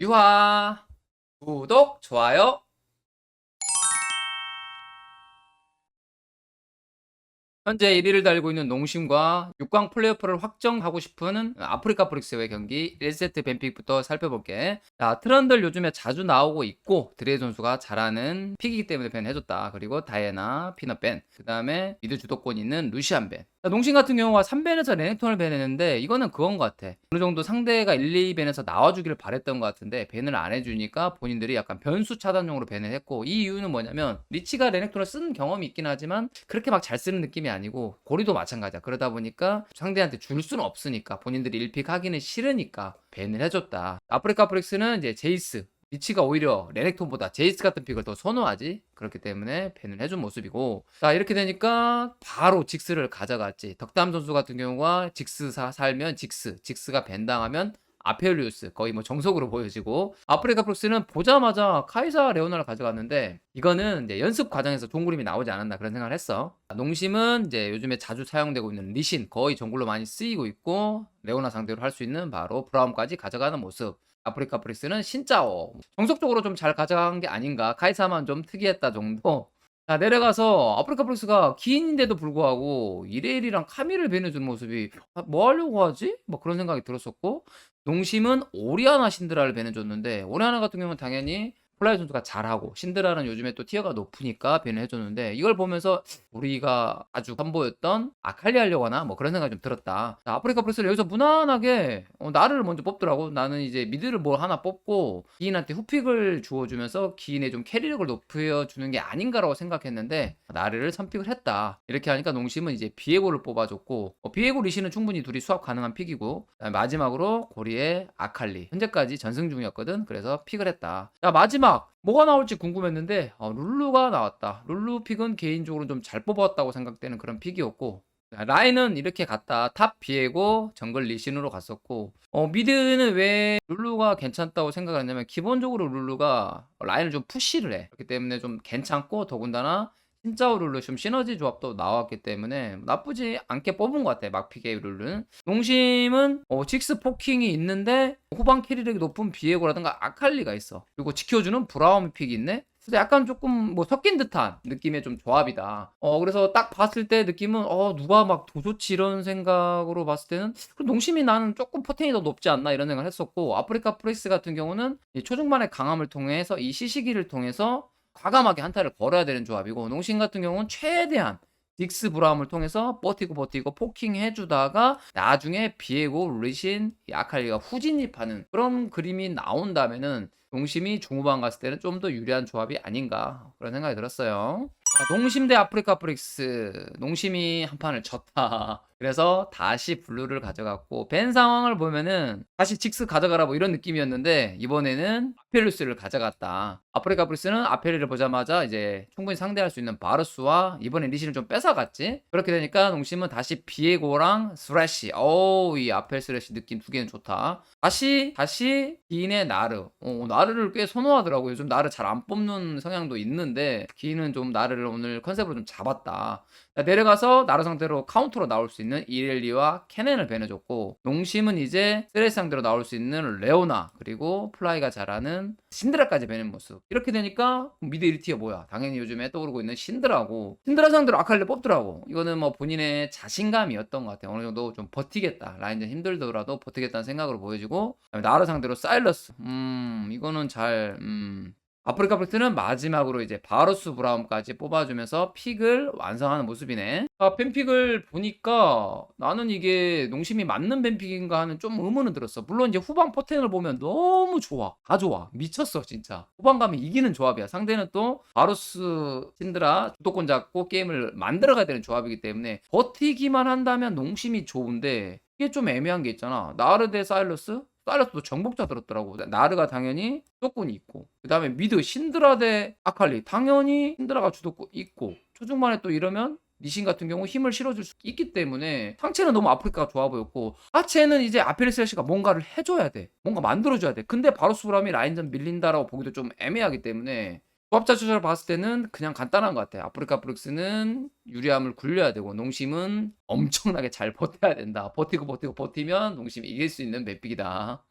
유화 구독 좋아요 현재 1위를 달리고 있는 농심과 6강 플레이오프를 확정하고 싶은 아프리카 프릭스의 경기 1세트 뱀픽부터 살펴볼게. 자, 트런들 요즘에 자주 나오고 있고 드레이 선수가 잘하는 픽이기 때문에 밴 해줬다. 그리고 다이애나, 피넛 밴, 그 다음에 미드 주도권 있는 루시안 밴. 자, 농심 같은 경우가 3밴에서 레넥톤을 밴했는데 이거는 그건 것 같아. 어느 정도 상대가 1, 2밴에서 나와주기를 바랬던 것 같은데 밴을 안 해주니까 본인들이 약간 변수 차단용으로 밴을 했고 이 이유는 뭐냐면 리치가 레넥톤을 쓴 경험이 있긴 하지만 그렇게 막 잘 쓰는 느낌이 아니고 고리도 마찬가지야. 그러다 보니까 상대한테 줄 수는 없으니까 본인들이 1픽 하기는 싫으니까 밴을 해줬다. 아프리카 프릭스는 이제 제이스 리치가 오히려 레넥톤보다 제이스 같은 픽을 더 선호하지 그렇기 때문에 밴을 해준 모습이고 자 이렇게 되니까 바로 직스를 가져갔지 덕담 선수 같은 경우가 직스 사, 살면 직스 직스가 밴 당하면 아페리우스 거의 뭐 정석으로 보여지고 아프리카 프록스는 보자마자 카이사 레오나를 가져갔는데 이거는 이제 연습 과정에서 좋은 그림이 나오지 않았나 그런 생각을 했어. 농심은 이제 요즘에 자주 사용되고 있는 리신 거의 정글로 많이 쓰이고 있고 레오나 상대로 할 수 있는 바로 브라움까지 가져가는 모습. 아프리카 프릭스는 신짜오. 정석적으로 좀 잘 가져간 게 아닌가. 카이사만 좀 특이했다 정도. 자 내려가서 아프리카 프릭스가 기인인데도 불구하고 이레일이랑 카미를 배내주는 모습이 아, 뭐 하려고 하지? 뭐 그런 생각이 들었었고 농심은 오리아나 신드라를 배내줬는데 오리아나 같은 경우는 당연히 플라이 선수가 잘하고 신드라는 요즘에 또 티어가 높으니까 배는 해줬는데 이걸 보면서 우리가 아주 선보였던 아칼리 하려고 하나 뭐 그런 생각이 좀 들었다. 자, 아프리카 프레스를 여기서 무난하게 어, 나를 먼저 뽑더라고. 나는 이제 미드를 뭘 하나 뽑고 기인한테 후픽을 주어주면서 기인의 좀 캐리력을 높여주는 게 아닌가라고 생각했는데 나를 선픽을 했다. 이렇게 하니까 농심은 이제 비에고를 뽑아줬고 어, 비에고 리시는 충분히 둘이 수합 가능한 픽이고 마지막으로 고리의 아칼리 현재까지 전승 중이었거든. 그래서 픽을 했다. 자 마지막 뭐가 나올지 궁금했는데 어, 룰루가 나왔다. 룰루 픽은 개인적으로 좀 잘 뽑았다고 생각되는 그런 픽이었고 라인은 이렇게 갔다. 탑 비에고 정글 리신으로 갔었고 어, 미드는 왜 룰루가 괜찮다고 생각을 했냐면 기본적으로 룰루가 라인을 좀 푸시를 해. 그렇기 때문에 좀 괜찮고 더군다나 진짜오 룰루 좀 시너지 조합도 나왔기 때문에 나쁘지 않게 뽑은 것 같아 막피게이 룰루는. 농심은 어, 직스 포킹이 있는데 후방 캐리력이 높은 비에고라든가 아칼리가 있어. 그리고 지켜주는 브라움 픽이 있네? 그래서 약간 조금 뭐 섞인 듯한 느낌의 좀 조합이다. 어 그래서 딱 봤을 때 느낌은 어 누가 막더 좋지 이런 생각으로 봤을 때는 농심이 나는 조금 포텐이 더 높지 않나 이런 생각을 했었고 아프리카 프레스 같은 경우는 이 초중반의 강함을 통해서 이 시시기를 통해서 과감하게 한타를 걸어야 되는 조합이고 농심 같은 경우는 최대한 딕스 브라움을 통해서 버티고 버티고 포킹 해주다가 나중에 비에고 리신 아칼리가 후진입하는 그런 그림이 나온다면은 농심이 중후반 갔을 때는 좀 더 유리한 조합이 아닌가 그런 생각이 들었어요. 자, 농심 대 아프리카 프릭스 농심이 한 판을 졌다. 그래서 다시 블루를 가져갔고 벤 상황을 보면은 다시 직스 가져가라 뭐 이런 느낌이었는데 이번에는 아페리스를 가져갔다. 아프리카 프리스는 아페리를 보자마자 이제 충분히 상대할 수 있는 바르스와 이번에 리신을 좀 뺏어갔지. 그렇게 되니까 농심은 다시 비에고랑 스레시. 어우 이 아펠 스레시 느낌 두 개는 좋다. 다시 다시 기인의 나르. 어, 나르를 꽤 선호하더라고. 요즘 나르 잘 안 뽑는 성향도 있는데 기인은 좀 나르를 오늘 컨셉으로 좀 잡았다. 자, 내려가서 나르 상대로 카운터로 나올 수 있는 이렐리와 케넨을 배내줬고 농심은 이제 쓰레스 상대로 나올 수 있는 레오나 그리고 플라이가 잘하는 신드라까지 배는 모습. 이렇게 되니까 미드 1티어 뭐야? 당연히 요즘에 떠오르고 있는 신드라고. 신드라 상대로 아칼리 뽑더라고. 이거는 뭐 본인의 자신감이었던 것 같아요. 어느 정도 좀 버티겠다. 라인전 힘들더라도 버티겠다는 생각으로 보여지고 나르 상대로 사일러스. 음 이거는 잘 음 아프리카 프리트는 마지막으로 이제 바로스 브라움까지 뽑아주면서 픽을 완성하는 모습이네. 아, 뱀픽을 보니까 나는 이게 농심이 맞는 뱀픽인가 하는 좀 의문은 들었어. 물론 이제 후방 포텐을 보면 너무 좋아. 다 좋아. 미쳤어, 진짜. 후방 가면 이기는 조합이야. 상대는 또 바로스 신드라 주도권 잡고 게임을 만들어가야 되는 조합이기 때문에 버티기만 한다면 농심이 좋은데 이게 좀 애매한 게 있잖아. 나르 대 사일러스? 사일러스도 정복자 들었더라고. 나르가 당연히 주도권이 있고 그 다음에 미드 신드라 대 아칼리 당연히 신드라가 주도권 있고 초중반에 또 이러면 니신 같은 경우 힘을 실어줄 수 있기 때문에 상체는 너무 아프리카가 좋아 보였고 하체는 이제 아페리스레시가 뭔가를 해줘야 돼 뭔가 만들어줘야 돼 근데 바로 수람이 라인전 밀린다라고 보기도 좀 애매하기 때문에 조합자 추천을 봤을 때는 그냥 간단한 것 같아요. 아프리카 브룩스는 유리함을 굴려야 되고 농심은 엄청나게 잘 버텨야 된다. 버티고 버티고 버티면 농심이 이길 수 있는 맵픽이다.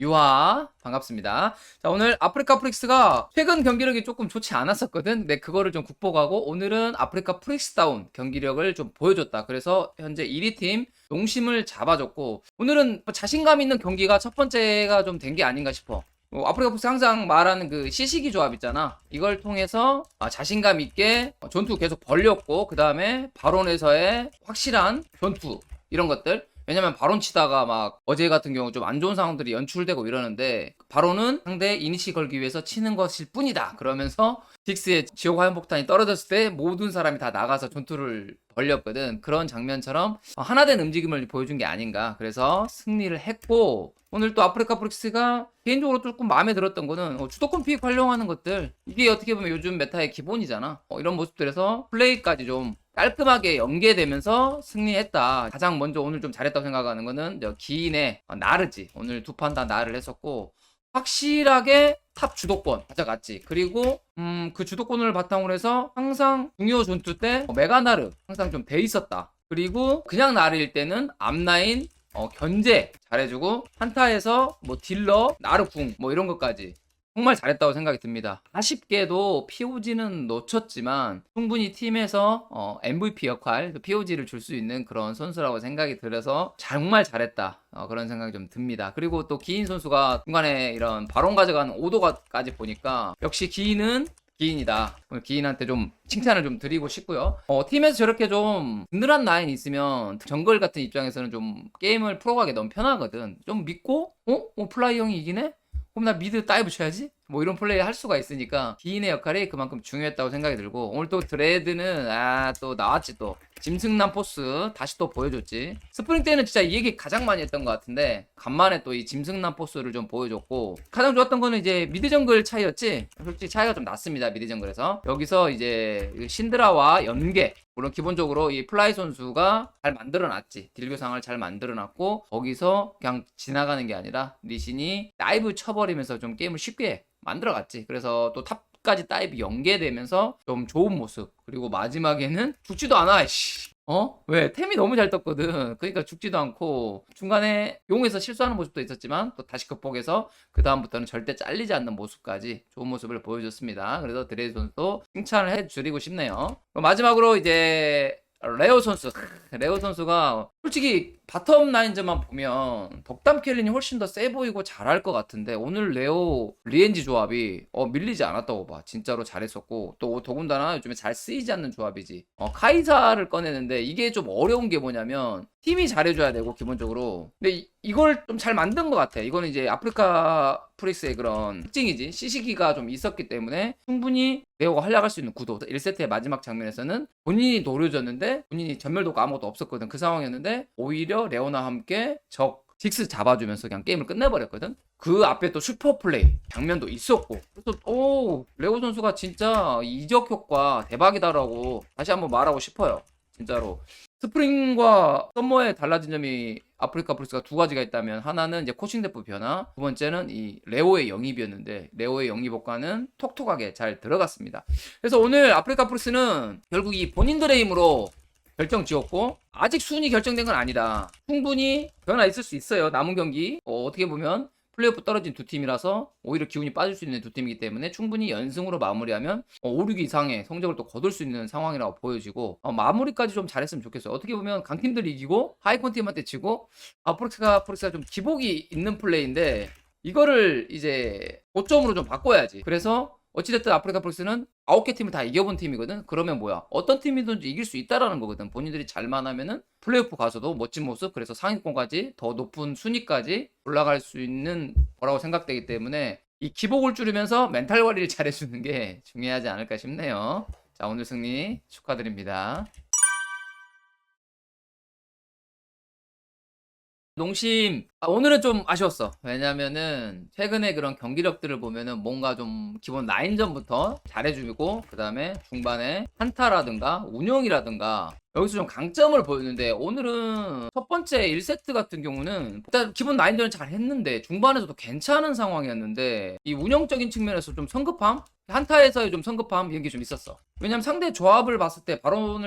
유하 반갑습니다. 자 오늘 아프리카 프릭스가 최근 경기력이 조금 좋지 않았었거든. 근데 그거를 좀 극복하고 오늘은 아프리카 프릭스다운 경기력을 좀 보여줬다. 그래서 현재 1위 팀 농심을 잡아줬고 오늘은 뭐 자신감 있는 경기가 첫 번째가 좀 된 게 아닌가 싶어. 뭐 아프리카 프릭스 항상 말하는 그 시시기 조합 있잖아. 이걸 통해서 아, 자신감 있게 전투 계속 벌렸고 그 다음에 바론에서의 확실한 전투 이런 것들 왜냐면 바론 치다가 막 어제 같은 경우 좀 안 좋은 상황들이 연출되고 이러는데 바론은 상대 이니시 걸기 위해서 치는 것일 뿐이다. 그러면서 딕스의 지옥 화염폭탄이 떨어졌을 때 모든 사람이 다 나가서 전투를 벌렸거든. 그런 장면처럼 하나된 움직임을 보여준 게 아닌가. 그래서 승리를 했고 오늘 또 아프리카 프릭스가 개인적으로 조금 마음에 들었던 거는 어, 주도권 픽 활용하는 것들 이게 어떻게 보면 요즘 메타의 기본이잖아. 어, 이런 모습들에서 플레이까지 좀 깔끔하게 연계되면서 승리했다. 가장 먼저 오늘 좀 잘했다고 생각하는 거는 저 기인의 어, 나르지. 오늘 두 판 다 나를 했었고 확실하게 탑 주도권 가져갔지. 그리고 음, 그 주도권을 바탕으로 해서 항상 중요 전투 때 어, 메가나르 항상 좀 돼 있었다. 그리고 그냥 나르일 때는 앞라인 어, 견제 잘해주고 한타에서 뭐 딜러 나르궁 뭐 이런 것까지 정말 잘했다고 생각이 듭니다. 아쉽게도 POG는 놓쳤지만 충분히 팀에서 어, MVP 역할, POG를 줄 수 있는 그런 선수라고 생각이 들어서 정말 잘했다. 어, 그런 생각이 좀 듭니다. 그리고 또 기인 선수가 중간에 이런 바론 가져가는 오도가까지 보니까 역시 기인은 기인이다. 기인한테 좀 칭찬을 좀 드리고 싶고요. 어, 팀에서 저렇게 좀 든든한 라인 있으면 정글 같은 입장에서는 좀 게임을 풀어가기 너무 편하거든. 좀 믿고, 어? 어 플라이 형이 이기네? 그럼 나 미드 다이브 쳐야지? 뭐 이런 플레이 할 수가 있으니까. 기인의 역할이 그만큼 중요했다고 생각이 들고. 오늘 또 드레드는 아 또 나왔지 또 짐승남 포스 다시 또 보여줬지. 스프링 때는 진짜 이 얘기 가장 많이 했던 것 같은데 간만에 또 이 짐승남 포스를 좀 보여줬고 가장 좋았던 거는 이제 미드 정글 차이였지? 솔직히 차이가 좀 났습니다 미드 정글에서. 여기서 이제 신드라와 연계 물론 기본적으로 이 플라이 선수가 잘 만들어놨지. 딜 교상을 잘 만들어놨고 거기서 그냥 지나가는 게 아니라 리신이 다이브 쳐버리면서 좀 게임을 쉽게 만들어갔지. 그래서 또 탑 까지 다이브 연계되면서 좀 좋은 모습 그리고 마지막에는 죽지도 않아 씨. 어? 왜? 템이 너무 잘 떴거든. 그러니까 죽지도 않고 중간에 용에서 실수하는 모습도 있었지만 또 다시 극복해서 그 다음부터는 절대 잘리지 않는 모습까지 좋은 모습을 보여줬습니다. 그래서 드레이 선수도 칭찬을 해드리고 싶네요. 마지막으로 이제 레오 선수. 레오 선수가 솔직히 바텀 라인즈만 보면 덕담 켈린이 훨씬 더 세 보이고 잘할 것 같은데 오늘 레오 리엔지 조합이 어, 밀리지 않았다고 봐. 진짜로 잘했었고 또 더군다나 요즘에 잘 쓰이지 않는 조합이지. 어, 카이사를 꺼내는데 이게 좀 어려운 게 뭐냐면 팀이 잘해줘야 되고 기본적으로. 근데 이, 이걸 좀 잘 만든 것 같아. 이거는 이제 아프리카 프리스의 그런 특징이지. 시시기가 좀 있었기 때문에 충분히 레오가 활약할 수 있는 구도. 1세트의 마지막 장면에서는 본인이 노려졌는데 본인이 전멸도가 아무것도 없었거든. 그 상황이었는데 오히려 레오나 함께 적 딕스 잡아주면서 그냥 게임을 끝내버렸거든. 그 앞에 또 슈퍼 플레이 장면도 있었고 그래서 오 레오 선수가 진짜 이적 효과 대박이다라고 다시 한번 말하고 싶어요. 진짜로 스프링과 썸머의 달라진 점이 아프리카 프리스가 두 가지가 있다면 하나는 이제 코칭 대표 변화, 두 번째는 이 레오의 영입이었는데 레오의 영입 효과는 톡톡하게 잘 들어갔습니다. 그래서 오늘 아프리카 프리스는 결국 이 본인들의 힘으로 결정 지었고 아직 순위 결정된 건 아니다. 충분히 변화 있을 수 있어요. 남은 경기 어, 어떻게 보면 플레이오프 떨어진 두 팀이라서 오히려 기운이 빠질 수 있는 두 팀이기 때문에 충분히 연승으로 마무리하면 어, 5, 6위 이상의 성적을 또 거둘 수 있는 상황이라고 보여지고 어, 마무리까지 좀 잘했으면 좋겠어요. 어떻게 보면 강팀들이 이기고 하이콘 팀한테 지고 아프리카 프리스가 좀 기복이 있는 플레이인데 이거를 이제 고점으로 좀 바꿔야지. 그래서 어찌됐든 아프리카 프릭스는 9개 팀을 다 이겨본 팀이거든. 그러면 뭐야? 어떤 팀이든지 이길 수 있다라는 거거든. 본인들이 잘만 하면은 플레이오프 가서도 멋진 모습, 그래서 상위권까지 더 높은 순위까지 올라갈 수 있는 거라고 생각되기 때문에 이 기복을 줄이면서 멘탈 관리를 잘해주는 게 중요하지 않을까 싶네요. 자, 오늘 승리 축하드립니다. 농심 아, 오늘은 좀 아쉬웠어. 왜냐면은 최근에 그런 경기력들을 보면은 뭔가 좀 기본 라인전부터 잘해주고 그 다음에 중반에 한타라든가 운영이라든가 여기서 좀 강점을 보였는데 오늘은 첫 번째 1세트 같은 경우는 일단 기본 라인전을 잘 했는데 중반에서도 괜찮은 상황이었는데 이 운영적인 측면에서 좀 성급함? 한타에서의 좀 성급함 이런 게 좀 있었어. 왜냐면 상대 조합을 봤을 때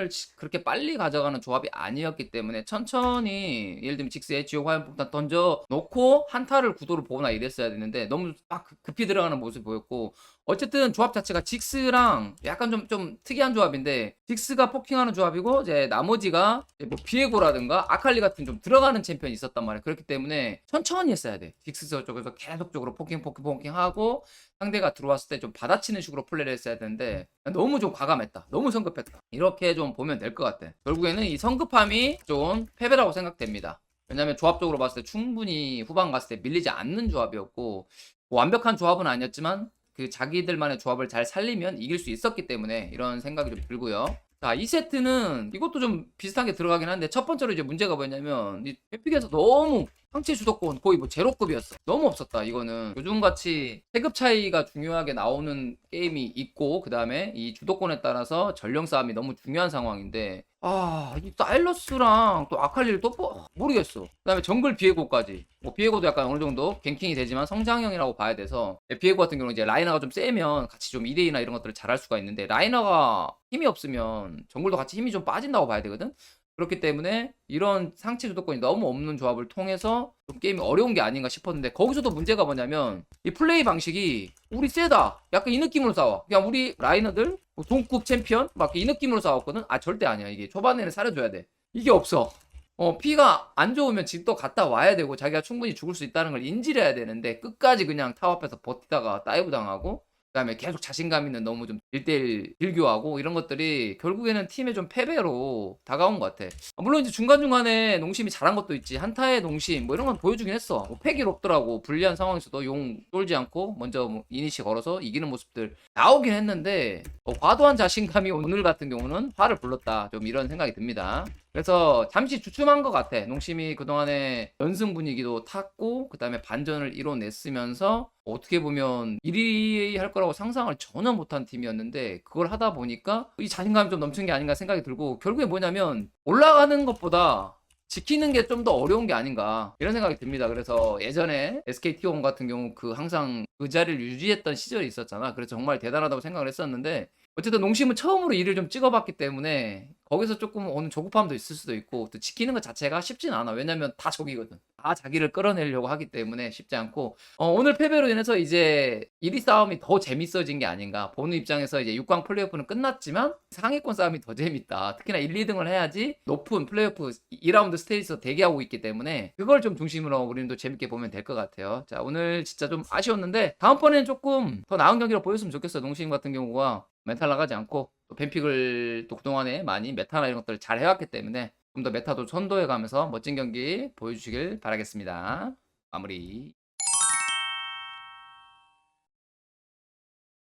치- 그렇게 빨리 가져가는 조합이 아니었기 때문에 천천히 예를 들면 직스에 지옥 화염폭탄 던져 놓고 한타를 구도를 보거나 이랬어야 되는데 너무 막 급히 들어가는 모습이 보였고 어쨌든 조합 자체가 직스랑 약간 좀, 좀 특이한 조합인데 직스가 포킹하는 조합이고 이제 나머지가 이제 뭐 비에고라든가 아칼리 같은 좀 들어가는 챔피언이 있었단 말이야 그렇기 때문에 천천히 했어야 돼. 직스 쪽에서 계속적으로 포킹 포킹 포킹 하고 상대가 들어왔을 때 좀 받아치는 식으로 플레이를 했어야 되는데 너무 좀 과감했다. 너무 성급했다. 이렇게 좀 보면 될 것 같아. 결국에는 이 성급함이 좀 패배라고 생각됩니다. 왜냐면 조합적으로 봤을 때 충분히 후반 갔을 때 밀리지 않는 조합이었고 뭐 완벽한 조합은 아니었지만 그 자기들만의 조합을 잘 살리면 이길 수 있었기 때문에 이런 생각이 좀 들고요. 자, 2세트는 이것도 좀 비슷하게 들어가긴 한데 첫 번째로 이제 문제가 뭐냐면 이 에픽에서 너무 상체 주도권 거의 뭐 제로급이었어. 너무 없었다. 이거는 요즘 같이 세급 차이가 중요하게 나오는 게임이 있고 그 다음에 이 주도권에 따라서 전령 싸움이 너무 중요한 상황인데 아, 이 사일러스랑 또 아칼리를 또 뭐, 모르겠어. 그 다음에 정글 비에고까지. 뭐 비에고도 약간 어느 정도 갱킹이 되지만 성장형이라고 봐야 돼서 비에고 같은 경우는 이제 라이너가 좀 세면 같이 좀 2대2나 이런 것들을 잘할 수가 있는데 라이너가 힘이 없으면 정글도 같이 힘이 좀 빠진다고 봐야 되거든. 그렇기 때문에 이런 상체 주도권이 너무 없는 조합을 통해서 좀 게임이 어려운 게 아닌가 싶었는데 거기서도 문제가 뭐냐면 이 플레이 방식이 우리 세다. 약간 이 느낌으로 싸워. 그냥 우리 라이너들 뭐 동급 챔피언 막 이 느낌으로 싸웠거든? 아 절대 아니야. 이게 초반에는 살려줘야 돼. 이게 없어. 어 피가 안 좋으면 집도 갔다 와야 되고 자기가 충분히 죽을 수 있다는 걸 인지를 해야 되는데 끝까지 그냥 타워 앞에서 버티다가 다이브 당하고 그다음에 계속 자신감 있는 너무 좀 1대1 딜교하고 이런 것들이 결국에는 팀의 좀 패배로 다가온 것 같아. 아, 물론 이제 중간중간에 농심이 잘한 것도 있지. 한타의 농심 뭐 이런 건 보여주긴 했어. 뭐 패기 높더라고. 불리한 상황에서도 용 쫄지 않고 먼저 뭐 이니시 걸어서 이기는 모습들 나오긴 했는데 어, 과도한 자신감이 오늘 같은 경우는 화를 불렀다. 좀 이런 생각이 듭니다. 그래서 잠시 주춤한 것 같아. 농심이 그동안에 연승 분위기도 탔고, 그 다음에 반전을 이뤄냈으면서 어떻게 보면 1위 할 거라고 상상을 전혀 못한 팀이었는데, 그걸 하다 보니까 이 자신감이 좀 넘친 게 아닌가 생각이 들고, 결국에 뭐냐면 올라가는 것보다 지키는 게 좀 더 어려운 게 아닌가 이런 생각이 듭니다. 그래서 예전에 SKT1 같은 경우 그 항상 그 자리를 유지했던 시절이 있었잖아. 그래서 정말 대단하다고 생각을 했었는데 어쨌든 농심은 처음으로 일을 좀 찍어봤기 때문에 거기서 조금 어느 조급함도 있을 수도 있고 또 지키는 것 자체가 쉽진 않아. 왜냐면 다 적이거든. 다 자기를 끌어내려고 하기 때문에 쉽지 않고 어, 오늘 패배로 인해서 이제 1위 싸움이 더 재밌어진 게 아닌가. 보는 입장에서 이제 6강 플레이오프는 끝났지만 상위권 싸움이 더 재밌다. 특히나 1, 2등을 해야지 높은 플레이오프 2라운드 스테이지에서 대기하고 있기 때문에 그걸 좀 중심으로 우리는 재밌게 보면 될 것 같아요. 자 오늘 진짜 좀 아쉬웠는데 다음번에는 조금 더 나은 경기를 보였으면 좋겠어. 농심 같은 경우가 멘탈 나가지 않고 또 뱀픽을 또 그동안에 많이 메타나 이런 것들을 잘 해왔기 때문에 좀 더 메타도 선도해 가면서 멋진 경기 보여주시길 바라겠습니다. 마무리.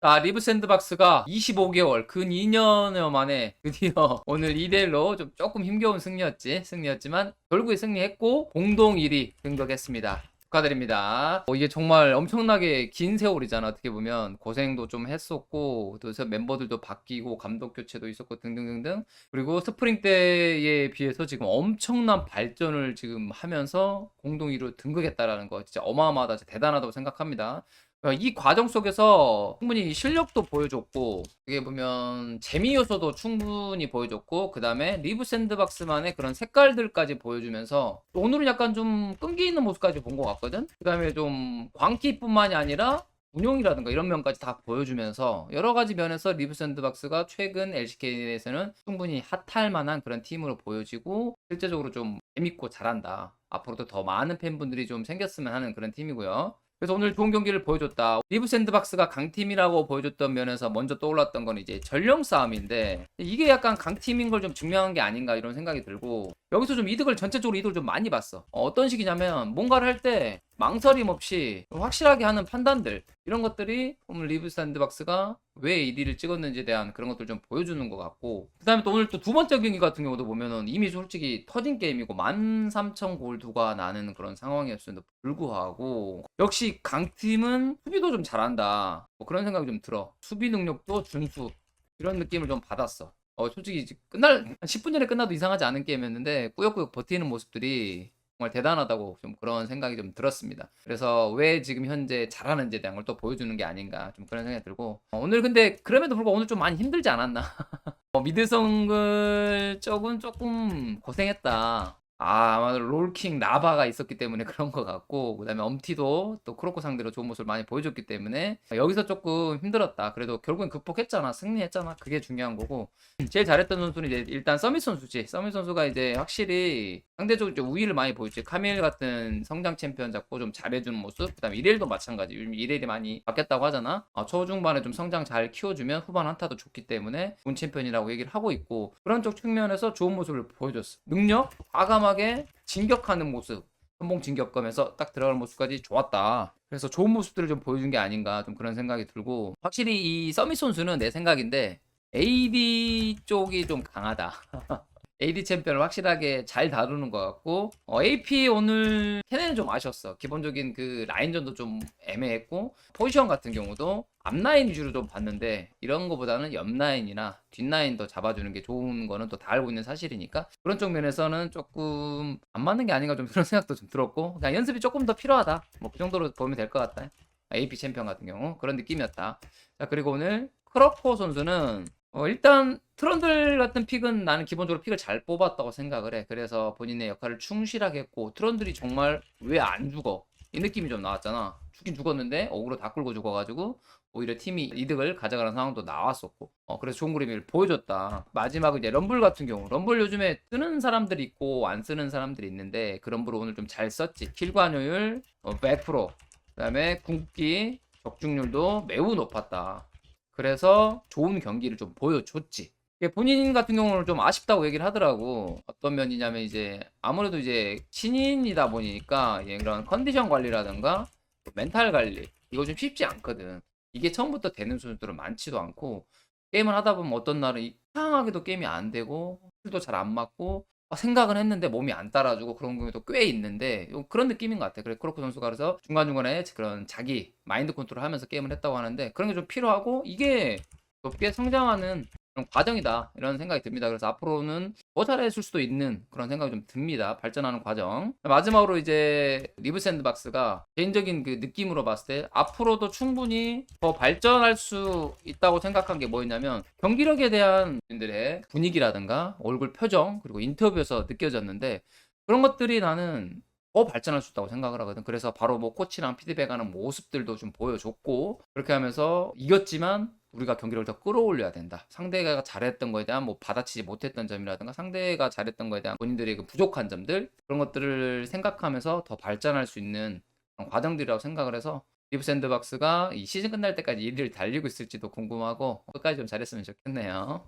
자, 리브 샌드박스가 25개월, 근 2년여 만에 드디어 오늘 2대1로 좀 조금 힘겨운 승리였지, 승리였지만 결국에 승리했고 공동 1위 등극했습니다. 축하드립니다. 어, 이게 정말 엄청나게 긴 세월이잖아. 어떻게 보면 고생도 좀 했었고 또 멤버들도 바뀌고 감독 교체도 있었고 등등등등. 그리고 스프링 때에 비해서 지금 엄청난 발전을 지금 하면서 공동 1위로 등극했다라는 거 진짜 어마어마하다, 진짜 대단하다고 생각합니다. 어, 이 과정 속에서 충분히 실력도 보여줬고 어떻게 보면 재미 요소도 충분히 보여줬고 그 다음에 리브 샌드박스만의 그런 색깔들까지 보여주면서 오늘은 약간 좀 끈기 있는 모습까지 본 것 같거든? 그 다음에 좀 광기뿐만이 아니라 운용이라든가 이런 면까지 다 보여주면서 여러 가지 면에서 리브 샌드박스가 최근 LCK에서는 충분히 핫할 만한 그런 팀으로 보여지고 실제적으로 좀 재밌고 잘한다. 앞으로도 더 많은 팬분들이 좀 생겼으면 하는 그런 팀이고요 그래서 오늘 좋은 경기를 보여줬다. 리브 샌드박스가 강팀이라고 보여줬던 면에서 먼저 떠올랐던 건 이제 전령 싸움인데 이게 약간 강팀인 걸 좀 증명한 게 아닌가 이런 생각이 들고 여기서 좀 이득을 전체적으로 이득을 좀 많이 봤어. 어, 어떤 식이냐면 뭔가를 할 때 망설임 없이 좀 확실하게 하는 판단들 이런 것들이 오늘 리브 샌드박스가 왜 1위를 찍었는지에 대한 그런 것들 좀 보여주는 것 같고 그 다음에 또 오늘 또 두 번째 경기 같은 경우도 보면은 이미 솔직히 터진 게임이고 13,000 골드가 나는 그런 상황이었음에도 불구하고 역시 강팀은 수비도 좀 잘한다. 뭐 그런 생각이 좀 들어. 수비 능력도 준수. 이런 느낌을 좀 받았어. 어, 솔직히 끝날 한 10분 전에 끝나도 이상하지 않은 게임이었는데 꾸역꾸역 버티는 모습들이 정말 대단하다고 좀 그런 생각이 좀 들었습니다. 그래서 왜 지금 현재 잘하는지에 대한 걸 또 보여주는 게 아닌가 좀 그런 생각이 들고 어, 오늘 근데 그럼에도 불구하고 오늘 좀 많이 힘들지 않았나? 어, 미드성글 쪽은 조금 고생했다. 아, 아마 롤킹 나바가 있었기 때문에 그런 것 같고, 그 다음에 엄티도 또 크로코 상대로 좋은 모습을 많이 보여줬기 때문에 여기서 조금 힘들었다. 그래도 결국엔 극복했잖아. 승리했잖아. 그게 중요한 거고. 제일 잘했던 선수는 이제 일단 서밋 선수지. 서밋 선수가 이제 확실히 상대적으로 좀 우위를 많이 보였지. 카밀 같은 성장 챔피언 잡고 좀 잘해주는 모습. 그 다음에 이렐도 마찬가지. 요즘 이렐이 많이 바뀌었다고 하잖아. 어, 초중반에 좀 성장 잘 키워주면 후반 한타도 좋기 때문에 좋은 챔피언이라고 얘기를 하고 있고, 그런 쪽 측면에서 좋은 모습을 보여줬어. 능력? 과감 하게 진격하는 모습. 선봉 진격검에서 딱 들어가는 모습까지 좋았다. 그래서 좋은 모습들을 좀 보여준 게 아닌가 좀 그런 생각이 들고 확실히 이 서밋 선수는 내 생각인데 AD 쪽이 좀 강하다. AD 챔피언을 확실하게 잘 다루는 것 같고 어, AP 오늘 캐넨은 좀 아쉬웠어. 기본적인 그 라인전도 좀 애매했고 포지션 같은 경우도 앞라인 위주로 좀 봤는데 이런 거보다는 옆라인이나 뒷라인 더 잡아주는 게 좋은 거는 또 다 알고 있는 사실이니까 그런 쪽 면에서는 조금 안 맞는 게 아닌가 좀 그런 생각도 좀 들었고 그냥 연습이 조금 더 필요하다. 뭐 그 정도로 보면 될 것 같다. AP 챔피언 같은 경우 그런 느낌이었다. 자 그리고 오늘 크로코 선수는 어, 일단 트런들 같은 픽은 나는 기본적으로 픽을 잘 뽑았다고 생각을 해. 그래서 본인의 역할을 충실하게 했고 트런들이 정말 왜 안 죽어? 이 느낌이 좀 나왔잖아. 죽긴 죽었는데 어그로 다 끌고 죽어가지고 오히려 팀이 이득을 가져가는 상황도 나왔었고 어, 그래서 좋은 그림을 보여줬다. 마지막 이제 럼블 같은 경우 럼블 요즘에 쓰는 사람들이 있고 안 쓰는 사람들이 있는데 그 럼블을 오늘 좀 잘 썼지. 킬 관여율 어, 100% 그다음에 궁극기 적중률도 매우 높았다. 그래서 좋은 경기를 좀 보여줬지. 이게 본인 같은 경우는 좀 아쉽다고 얘기를 하더라고. 어떤 면이냐면 이제 아무래도 이제 신인이다 보니까 이제 그런 컨디션 관리라든가 멘탈 관리 이거 좀 쉽지 않거든. 이게 처음부터 되는 선수들은 많지도 않고 게임을 하다 보면 어떤 날은 이상하게도 게임이 안 되고 술도 잘 안 맞고 아, 생각은 했는데 몸이 안 따라주고 그런 경우도 꽤 있는데 요- 그런 느낌인 것 같아. 그래 크로코 선수가 그래서 중간중간에 그런 자기 마인드 컨트롤 하면서 게임을 했다고 하는데 그런 게 좀 필요하고 이게 높게 성장하는 그런 과정이다 이런 생각이 듭니다. 그래서 앞으로는 더 잘해줄 수도 있는 그런 생각이 좀 듭니다. 발전하는 과정. 마지막으로 이제 리브 샌드박스가 개인적인 그 느낌으로 봤을 때 앞으로도 충분히 더 발전할 수 있다고 생각한 게 뭐였냐면 경기력에 대한 분들의 분위기라든가 얼굴 표정 그리고 인터뷰에서 느껴졌는데 그런 것들이 나는 더 발전할 수 있다고 생각을 하거든. 그래서 바로 뭐 코치랑 피드백하는 모습들도 좀 보여줬고 그렇게 하면서 이겼지만 우리가 경기를 더 끌어올려야 된다. 상대가 잘했던 거에 대한 뭐 받아치지 못했던 점이라든가 상대가 잘했던 거에 대한 본인들의 그 부족한 점들 그런 것들을 생각하면서 더 발전할 수 있는 과정들이라고 생각을 해서 리브 샌드박스가 이 시즌 끝날 때까지 1위를 달리고 있을지도 궁금하고 끝까지 좀 잘했으면 좋겠네요.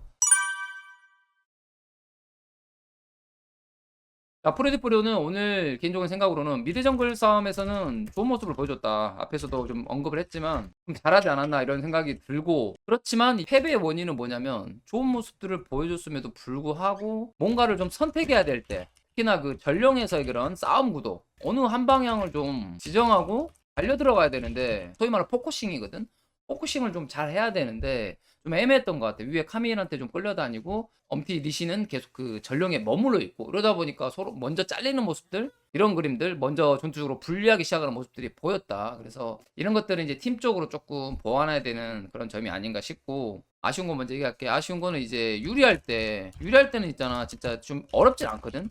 자, 프레디프리오는 오늘 개인적인 생각으로는 미드 정글 싸움에서는 좋은 모습을 보여줬다. 앞에서도 좀 언급을 했지만 좀 잘하지 않았나 이런 생각이 들고 그렇지만 이 패배의 원인은 뭐냐면 좋은 모습들을 보여줬음에도 불구하고 뭔가를 좀 선택해야 될 때 특히나 그 전령에서의 그런 싸움 구도 어느 한 방향을 좀 지정하고 달려 들어가야 되는데 소위 말하는 포커싱이거든. 포커싱을 좀 잘 해야 되는데 좀 애매했던 것 같아. 위에 카미엘한테 좀 끌려다니고 엄티 리시는 계속 그 전령에 머물러 있고 그러다 보니까 서로 먼저 잘리는 모습들 이런 그림들 먼저 전투적으로 불리하기 시작하는 모습들이 보였다. 그래서 이런 것들은 이제 팀적으로 조금 보완해야 되는 그런 점이 아닌가 싶고 아쉬운 거 먼저 얘기할게. 아쉬운 거는 이제 유리할 때 유리할 때는 있잖아. 진짜 좀 어렵진 않거든.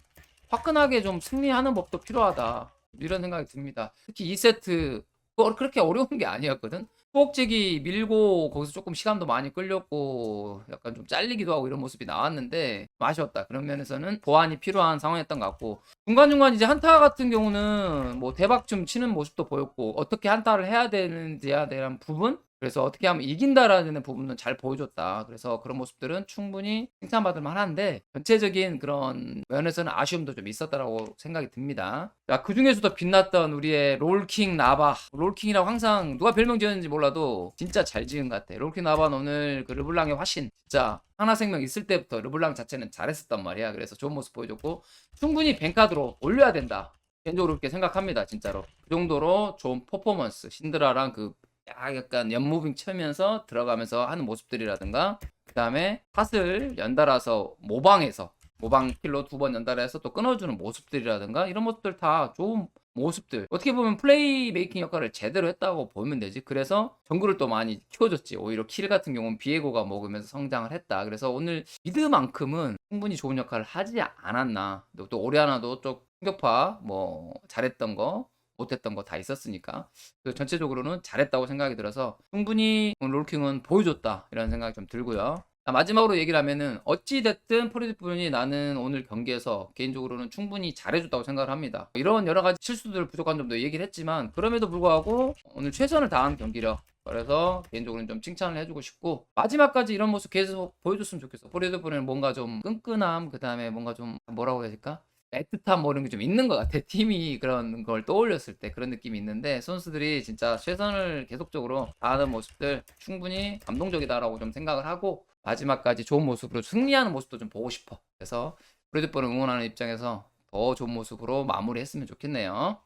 화끈하게 좀 승리하는 법도 필요하다. 이런 생각이 듭니다. 특히 2세트 그렇게 어려운 게 아니었거든. 수복지기 밀고 거기서 조금 시간도 많이 끌렸고 약간 좀 잘리기도 하고 이런 모습이 나왔는데 좀 아쉬웠다. 그런 면에서는 보완이 필요한 상황이었던 것 같고 중간중간 이제 한타 같은 경우는 뭐 대박 좀 치는 모습도 보였고 어떻게 한타를 해야 되는지에 대한 부분 그래서 어떻게 하면 이긴다라는 부분은 잘 보여줬다. 그래서 그런 모습들은 충분히 칭찬받을 만한데 전체적인 그런 면에서는 아쉬움도 좀 있었다라고 생각이 듭니다. 자, 그 중에서도 빛났던 우리의 롤킹 나바. 롤킹이라고 항상 누가 별명 지었는지 몰라도 진짜 잘 지은 것 같아. 롤킹 나바는 오늘 그 르블랑의 화신. 진짜 하나생명 있을 때부터 르블랑 자체는 잘했었단 말이야. 그래서 좋은 모습 보여줬고 충분히 뱅카드로 올려야 된다. 개인적으로 그렇게 생각합니다. 진짜로. 그 정도로 좋은 퍼포먼스. 신드라랑 그 야, 약간 연무빙 치면서 들어가면서 하는 모습들이라든가 그 다음에 탓을 연달아서 모방해서 모방 킬로 두 번 연달아서 또 끊어주는 모습들이라든가 이런 모습들 다 좋은 모습들. 어떻게 보면 플레이 메이킹 역할을 제대로 했다고 보면 되지. 그래서 정글을 또 많이 키워줬지. 오히려 킬 같은 경우는 비에고가 먹으면서 성장을 했다. 그래서 오늘 미드만큼은 충분히 좋은 역할을 하지 않았나. 또, 또 오리아나도 좀 충격파 뭐 잘했던 거 못했던 거 다 있었으니까 그 전체적으로는 잘했다고 생각이 들어서 충분히 롤킹은 보여줬다 이런 생각이 좀 들고요. 자, 마지막으로 얘기를 하면은 어찌됐든 프리드분이 나는 오늘 경기에서 개인적으로는 충분히 잘해줬다고 생각을 합니다. 이런 여러 가지 실수들 부족한 점도 얘기를 했지만 그럼에도 불구하고 오늘 최선을 다한 경기력. 그래서 개인적으로는 좀 칭찬을 해주고 싶고 마지막까지 이런 모습 계속 보여줬으면 좋겠어. 프리드분은 뭔가 좀 끈끈함 그 다음에 뭔가 좀 뭐라고 해야 될까 애틋함 뭐 이런 게 좀 있는 것 같아. 팀이 그런 걸 떠올렸을 때 그런 느낌이 있는데 선수들이 진짜 최선을 계속적으로 다하는 모습들 충분히 감동적이다라고 좀 생각을 하고 마지막까지 좋은 모습으로 승리하는 모습도 좀 보고 싶어. 그래서 브래드번을 응원하는 입장에서 더 좋은 모습으로 마무리했으면 좋겠네요.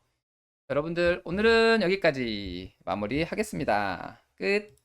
여러분들 오늘은 여기까지 마무리하겠습니다. 끝.